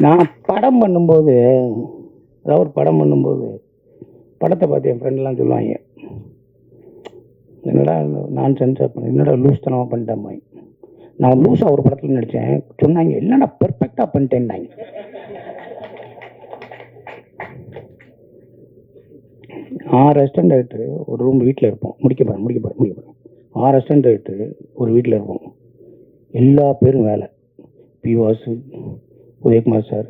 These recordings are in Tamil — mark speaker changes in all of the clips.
Speaker 1: நான் படம் பண்ணும்போது ஏதாவது ஒரு படம் பண்ணும்போது படத்தை பார்த்து என் ஃப்ரெண்ட்லாம் சொல்லுவாங்க என்னடா நான் சென்சார் பண்ண என்னடா லூஸ் தனமாக பண்ணிட்டேன் நான் லூஸாக ஒரு படத்தில் நடித்தேன் சொன்னாங்க இல்லைடா பெர்ஃபெக்டாக பண்ணிட்டேன்னாங்க. ஆறு அசிஸ்டன்ட் டைரக்டர் ஒரு ரூம் வீட்டில் இருப்போம். முடிக்க போகிறேன் முடிக்க போகிறேன் முடிக்க போகிறேன் ஆறு அசிஸ்டன்ட் டைரக்டர் ஒரு வீட்டில் இருப்போம். எல்லா பேரும் வேலை. பி வாசு உதயகுமார் சார்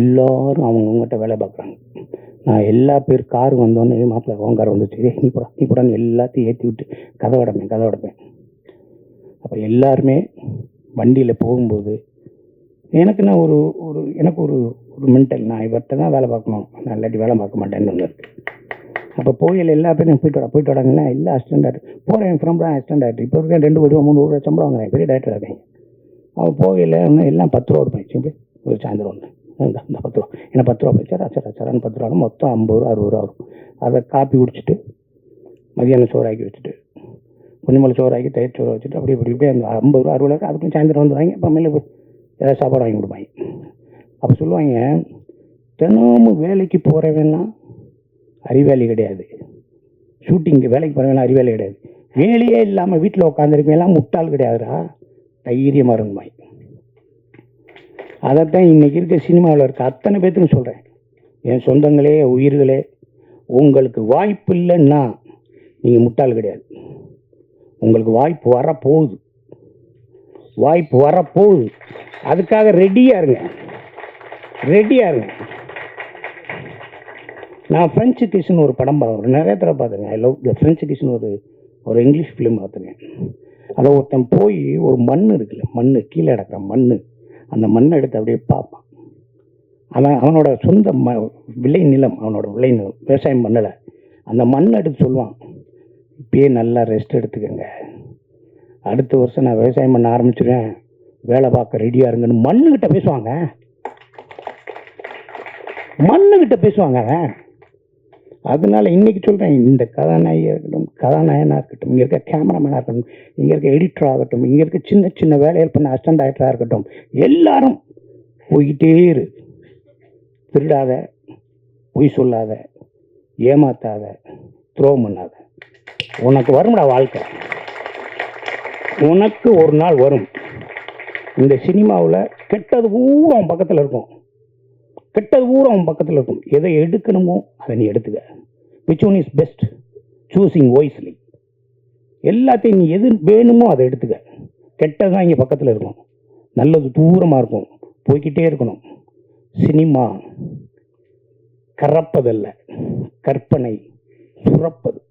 Speaker 1: எல்லோரும் அவங்கவுங்ககிட்ட வேலை பார்க்குறாங்க. நான் எல்லா பேர் கார் வந்தோடனே மாப்பிள்ளை உன் கார் வந்துச்சு நீ போடா நீ போடான்னு எல்லாத்தையும் ஏற்றி விட்டு கதை உடப்பேன் கதை உடப்பேன் அப்போ எல்லாருமே வண்டியில் போகும்போது எனக்கு நான் ஒரு ஒரு எனக்கு ஒரு ஒரு மென்டல் நான் இவர்கிட்ட தான் வேலை பார்க்கணும். நான் இல்லாட்டி வேலை பார்க்க மாட்டேன்னு ஒன்று அப்போ போயில் எல்லா பேரும் போயிட்டு வாடா போயிட்டு வாடாங்கன்னா எல்லா அசிஸ்டன்ட் ஆகிட்டு போகிறேன் ஃப்ரம் தான் அசிஸ்டன்ட் ஆகிட்டு இப்போ இருக்கேன் ரெண்டு கோடி மூணு கோடி சம்பளம் வாங்குறேன். பெரிய டேரக்டர் இருக்கேன் அவன் போகையில் இன்னும் எல்லாம் பத்து ரூபா போயிடுச்சு இப்படி ஒரு சாயந்தரம் ஒன்று இந்த இந்த பத்து ரூபா. ஏன்னா பத்து ரூபா போயிடுச்சா அச்சரா அச்சரான்னு பத்து ரூபா மொத்தம் ஐம்பது ரூபா அறுபது ரூபா வரும். அதை காப்பி குடிச்சிட்டு மதியானம் சோறாக்கி வச்சுட்டு கொஞ்சமலை சோறாக்கி தயிர் சோறு வச்சுட்டு அப்படி இப்படி இப்படி அந்த ஐம்பது ரூபா அறுபது ரூபா அதுக்கும் சாயந்தரம் வந்துடுவாங்க அப்புறமேல மேலே ஏதாவது சாப்பாடு வாங்கி கொடுப்பாங்க. அப்போ சொல்லுவாங்க தினமும் வேலைக்கு போகிறவன்லாம் அறிவாளி கிடையாது. ஷூட்டிங்க்கு வேலைக்கு போகிறவன்லாம் அறிவாளி கிடையாது. வேலையே இல்லாமல் வீட்டில் உட்காந்துருக்கவெல்லாம் முட்டாள் கிடையாதுடா. தைரியமாக இருந்துமாய் அதைத்தான் இன்னைக்கு இருக்க சினிமாவில் இருக்க அத்தனை பேத்துக்கும் சொல்கிறேன் என் சொந்தங்களே உயிர்களே உங்களுக்கு வாய்ப்பு இல்லைன்னா நீங்கள் முட்டாள் கிடையாது. உங்களுக்கு வாய்ப்பு வரப்போகுது. வாய்ப்பு வரப்போகுது. அதுக்காக ரெடியாக இருங்க. ரெடியாக இருங்க. நான் ஃப்ரெஞ்சு கிஷன் ஒரு படம் பார்க்குறேன். நிறைய தடவை பார்த்துருங்க ஐ லவ் த ஃப்ரெஞ்சு கிஷன் ஒரு ஒரு இங்கிலீஷ் ஃபிலிம் பார்த்துருக்கேன். அதை ஒருத்தன் போய் ஒரு மண் இருக்குல்ல மண் கீழே கிடக்கிற மண் அந்த மண்ணை எடுத்து அப்படியே பார்ப்பான். அவன் அவனோட சொந்த ம விளை நிலம் அவனோட விளை நிலம் விவசாயம் பண்ணலை. அந்த மண்ணை எடுத்து சொல்லுவான் இப்பயே நல்லா ரெஸ்ட் எடுத்துக்கோங்க. அடுத்த வருஷம் நான் விவசாயம் பண்ண ஆரம்பிச்சிடுவேன் வேலை பார்க்க ரெடியாக இருங்கன்னு. மண்ணுக்கிட்ட பேசுவாங்க. மண்ணுக்கிட்ட பேசுவாங்க அவன். அதனால இன்னைக்கு சொல்கிறேன் இந்த கதாநாயகியாக இருக்கட்டும் கதாநாயகனாக இருக்கட்டும் இங்கே இருக்க கேமராமேனாக இருக்கட்டும் இங்கே இருக்க எடிட்டராக ஆகட்டும் இங்கே இருக்க சின்ன சின்ன வேலையில் பண்ண அசிஸ்டன்ட் டைரக்டராக இருக்கட்டும் எல்லாரும் போய்கிட்டே இரு. திருடாத பொய் சொல்லாத ஏமாத்தாத துரோகம் பண்ணாத. உனக்கு வரும்டா வாழ்க்கை. உனக்கு ஒரு நாள் வரும். இந்த சினிமாவில் கெட்டது பூரா பக்கத்தில் இருக்கும். கெட்டது பூரா உன் பக்கத்தில் இருக்கும். எதை எடுக்கணுமோ அதை நீ எடுத்துக்க. Which one is best choosing wisely எல்லாத்தையும் நீ எது வேணுமோ அதை எடுத்துக்க. கெட்டது தான் இங்கே பக்கத்தில் இருக்கும். நல்லது தூரமாக இருக்கும். போய்க்கிட்டே இருக்கணும். சினிமா. கறப்பதல்ல. கற்பனை. சுரப்பது.